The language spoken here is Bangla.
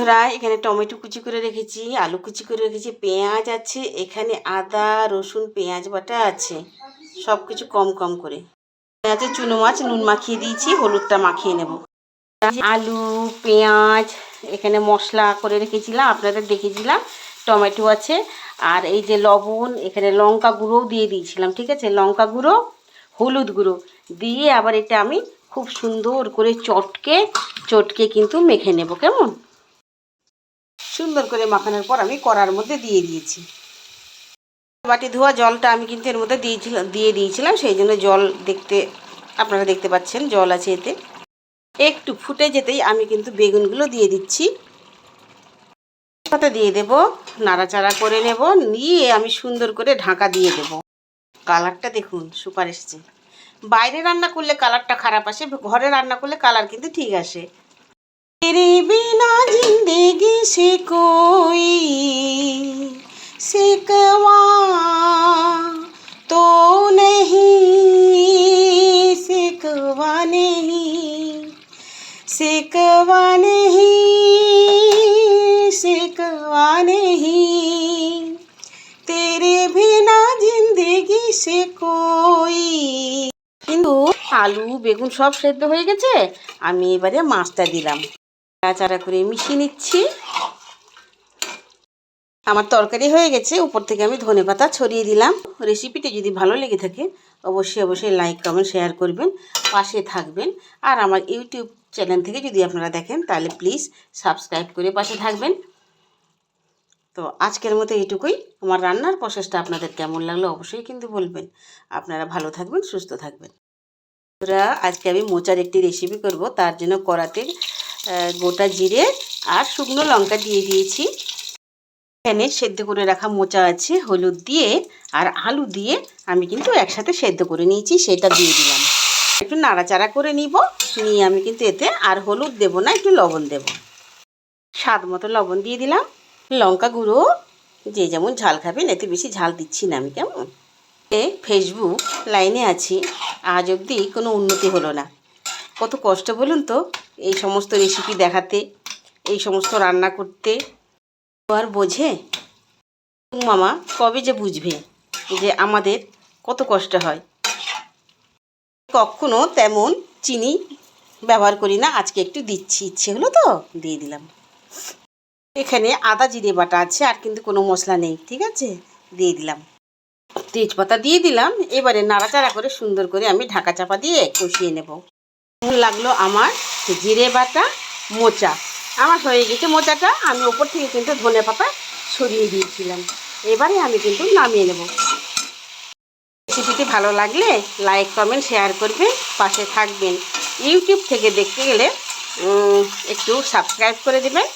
বন্ধুরা, এখানে টমেটো কুচি করে রেখেছি, আলু কুচি করে রেখেছি, পেঁয়াজ আছে, এখানে আদা, রসুন, পেঁয়াজ বাটা আছে সব কিছু কম কম করে। পেঁয়াজে চুনো মাছ, নুন মাখিয়ে দিয়েছি, হলুদটা মাখিয়ে নেব। আলু, পেঁয়াজ, এখানে মশলা করে রেখেছিলাম, আপনাদের দেখেছিলাম টমেটো আছে, আর এই যে লবণ, এখানে লঙ্কা গুঁড়োও দিয়ে দিয়েছিলাম, ঠিক আছে? লঙ্কা গুঁড়ো, হলুদ গুঁড়ো, দিয়ে আবার এটা আমি খুব সুন্দর করে চটকে চটকে কিন্তু মেখে নেব, কেমন? সুন্দর করে মাখানোর পর আমি কড়ার মধ্যে দিয়ে দিয়েছি। বাটি ধোয়া জলটা আমি কিন্তু এর মধ্যে দিয়েছিলাম দিয়ে দিয়েছিলাম, সেই জন্য জল দেখতে, আপনারা দেখতে পাচ্ছেন জল আছে এতে। একটু ফুটে যেতেই আমি কিন্তু বেগুনগুলো দিয়ে দিচ্ছি। সাথে দিয়ে দেব, নাড়াচাড়া করে নেব, নিয়ে আমি সুন্দর করে ঢাকা দিয়ে দেব। কালারটা দেখুন, সুপার এসেছে। বাইরে রান্না করলে কালারটা খারাপ আসে, ঘরে রান্না করলে কালার কিন্তু ঠিক আসে। তেরে বিনা জিন্দেগি से कोई सिकवा तो नहीं सिकवा नहीं सिकवा नहीं सिकवा नहीं तेरे बिना जिंदगी से कोई কিন্তু আলু বেগুন সব সেদ্ধ হয়ে গেছে আমি এবারে মাছটা দিলাম নাড়াচাড়া করে মিশিয়ে নিচ্ছি আমার তরকারি হয়ে গেছে, উপর থেকে আমি ধনে পাতা ছড়িয়ে দিলাম। রেসিপিটি যদি ভালো লেগে থাকে, অবশ্যই অবশ্যই লাইক কমেন্ট শেয়ার করবেন, পাশে থাকবেন। আর আমার ইউটিউব চ্যানেল থেকে যদি আপনারা দেখেন, তাহলে প্লিজ সাবস্ক্রাইব করে পাশে থাকবেন। তো আজকের মতো এইটুকুই। আমার রান্নার প্রসেসটা আপনাদের কেমন লাগল অবশ্যই কিন্তু বলবেন। আপনারা ভালো থাকবেন, সুস্থ থাকবেন। বন্ধুরা, আজকে আমি মোচার একটি রেসিপি করব। তার জন্য কড়াতে গোটা জিরে আর শুকনো লঙ্কা দিয়ে দিয়েছি। এখানে সেদ্ধ করে রাখা মোচা আছে, হলুদ দিয়ে আর আলু দিয়ে আমি কিন্তু একসাথে সেদ্ধ করে নিয়েছি, সেটা দিয়ে দিলাম। একটু নাড়াচাড়া করে নিব, নিয়ে আমি কিন্তু এতে আর হলুদ দেব না, একটু লবণ দেব। স্বাদ মতো লবণ দিয়ে দিলাম। লঙ্কা গুঁড়ো, যে যেমন ঝাল খাবেন, এতে বেশি ঝাল দিচ্ছি না আমি, কেমন? এ ফেসবুক লাইনে আছি, আজ অবধি কোনো উন্নতি হলো না। কত কষ্ট বলুন তো, এই সমস্ত রেসিপি দেখাতে, এই সমস্ত রান্না করতে। আর বোঝে, মামা কবে যে বুঝবে যে আমাদের কত কষ্ট হয়। কখনো তেমন চিনি ব্যবহার করি না, আজকে একটু দিচ্ছি, ইচ্ছে হলো তো, দিয়ে দিলাম। এখানে আদা জিরে বাটা আছে, আর কিন্তু কোনো মশলা নেই, ঠিক আছে? দিয়ে দিলাম। তেজপাতা দিয়ে দিলাম, এবারে নাড়াচাড়া করে সুন্দর করে আমি ঢাকা চাপা দিয়ে কষিয়ে নেব। লাগল আমার জিরে বাটা, মোচা। আমার হয়ে গেছে মোচাটা। আমি ওপর থেকে কিন্তু ধনে পাতা ছড়িয়ে দিয়েছিলাম। এবারে আমি কিন্তু নামিয়ে নেব। রেসিপিটি ভালো লাগলে লাইক, কমেন্ট, শেয়ার করবেন, পাশে থাকবেন। ইউটিউব থেকে দেখতে গেলে একটু সাবস্ক্রাইব করে দেবেন।